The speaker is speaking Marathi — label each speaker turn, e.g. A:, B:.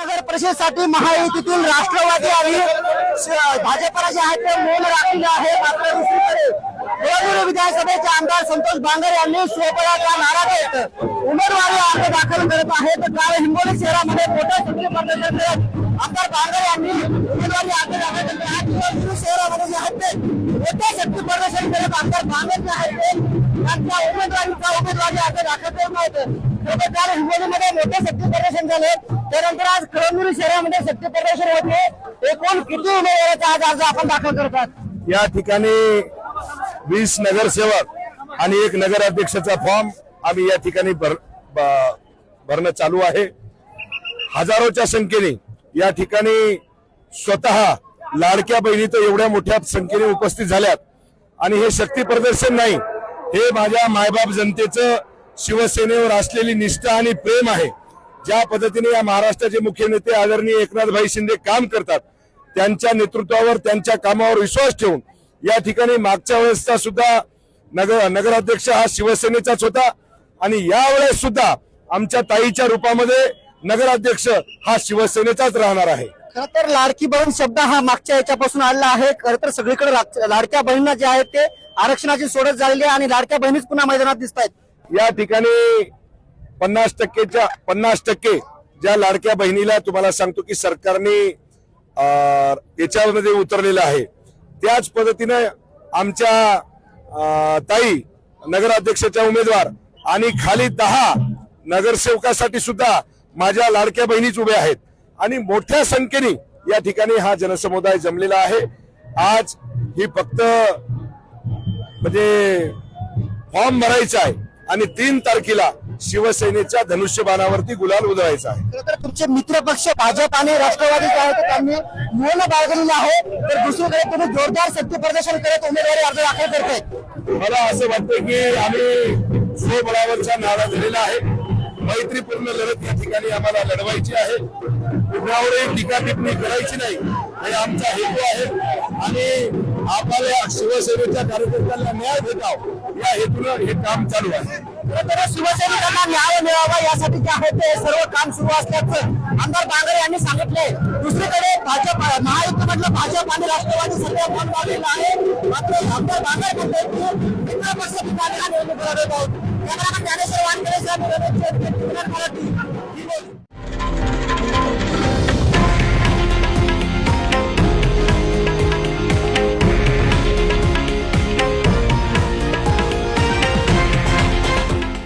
A: नगर परिषदेसाठी महायुतीतून राष्ट्रवादी आणि भाजपला जे आहे ते मौन राखलेलं आहे. मात्र दुसरीकडे देवगिरी विधानसभेचे आमदार संतोष बांगर यांनी स्वबळाचा नारा देत उमेदवारी अर्ज दाखल करत आहेत. काल हिंगोली शहरामध्ये मोठ्या शक्ती प्रदर्शन आमदार बांगर यांनी उमेदवारी अर्ज दाखल केले. आज शहरामध्ये जे आहे ते मोठे शक्ती प्रदर्शन करत आमदार बांगर जे आहेत ते त्यांच्या उमेदवारीचा उमेदवारी अर्ज दाखल करत आहेत. खरं काल हिंगोलीमध्ये मोठे शक्ती प्रदर्शन झाले. त्यानंतर आज कळमनुरी शहरामध्ये शक्ती प्रदर्शन होते एकूण किती उमेदवाराचा आज अर्ज आपण दाखल करतात
B: या ठिकाणी वीस नगरसेवक आणि एक नगराध्यक्षाचा फॉर्म आम्ही या ठिकाणी भर ब- भरणं चालू आहे. हजारोच्या संख्येने या ठिकाणी स्वतः लाडक्या बहिणी तर एवढ्या मोठ्या संख्येने उपस्थित झाल्यात. आणि हे शक्ती प्रदर्शन नाही हे माझ्या मायबाप जनतेचं शिवसेनेवर असलेली निष्ठा आणि प्रेम आहे. ज्या पद्धतीने या महाराष्ट्राचे मुख्य नेते आदरणीय एकनाथभाई शिंदे काम करतात त्यांच्या नेतृत्वावर त्यांच्या कामावर विश्वास ठेवून या ठिकाणी मागच्या वेळेसचा सुद्धा नगर नगराध्यक्ष हा शिवसेनेचाच होता आणि यावेळेस सुद्धा आमच्या ताईच्या रूपामध्ये नगराध्यक्ष हा शिवसेनेचाच राहणार आहे.
A: खर तर लाडकी बहीण शब्द हा मागच्या याच्यापासून आलेला आहे. खर तर सगळीकडे लाडक्या बहिणींना जे आहेत ते आरक्षणाची सोडत झालेली आहे आणि लाडक्या बहिणीच पुन्हा मैदानात दिसत आहेत
B: या ठिकाणी पन्नास टक्केच्या पन्नास टक्के ज्या लाडक्या बहिणीला तुम्हाला सांगतो की सरकारने याच्यामध्ये उतरलेलं आहे. त्याच पद्धतीनं आमच्या ताई नगराध्यक्षाच्या उमेदवार आणि खाली दहा नगरसेवकासाठी सुद्धा माझ्या लाडक्या बहिणीच उभ्या आहेत. आणि मोठ्या संख्येने या ठिकाणी हा जनसमुदाय जमलेला आहे. आज ही फक्त म्हणजे फॉर्म भरायचा आहे आणि तीन तारखेला शिवसेनेच्या धनुष्यबाणावरती गुलाल उधळायचा आहे.
A: तुमचे मित्र पक्ष भाजप आणि राष्ट्रवादी जे आहे ते त्यांनी मौन बाळगलेलं आहे. तर दुसरीकडे तुम्ही जोरदार शक्ती प्रदर्शन करत उमेदवारी अर्ज दाखल करताय.
B: मला असं वाटतं की आम्ही स्वबळावरचा नारा दिलेला आहे. मैत्रीपूर्ण लढत या ठिकाणी आम्हाला लढवायची आहे. कुणावरही टीका टिप्पणी करायची नाही. हे आमचा हेतू आहे. आणि आपल्याला शिवसेनेच्या कार्यकर्त्यांना न्याय भेटाव. या हेतूनं हे काम चालू आहे.
A: खरं तर शिवसैनिकांना न्याय मिळावा यासाठी जे आहे ते सर्व काम सुरू असल्याचं आमदार बांगरे यांनी सांगितले दुसरीकडे भाजप महायुतीमधलं भाजप आणि राष्ट्रवादी सध्या मन झालेलं आहे? मात्र आमदार बांगरे म्हणतात की मित्र पक्ष ठिकाणी हा निवडणूक लढवत आहोत. त्यामुळे ज्ञानेश्वर वानखेडे साहेब मराठी.